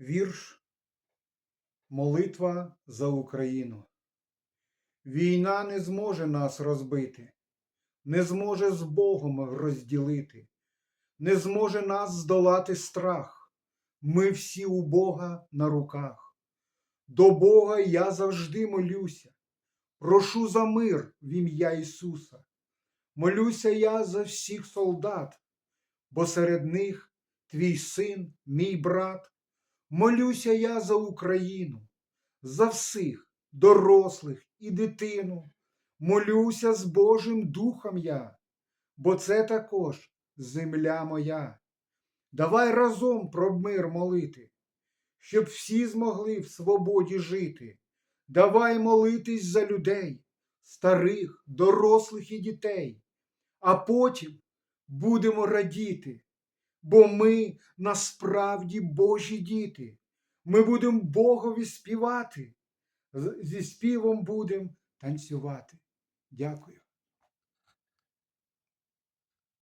Вірш Молитва за Україну. Війна не зможе нас розбити, не зможе з Богом розділити, не зможе нас здолати страх. Ми всі у Бога на руках. До Бога я завжди молюся, прошу за мир в ім'я Ісуса. Молюся я за всіх солдат, бо серед них твій син, мій брат. Молюся я за Україну, за всіх дорослих і дитину. Молюся з Божим Духом я, бо це також земля моя. Давай разом про мир молити, щоб всі змогли в свободі жити. Давай молитись за людей, старих, дорослих і дітей, а потім будемо радіти, бо ми насправді Божі діти. Ми будемо Богові співати, зі співом будемо танцювати. Дякую.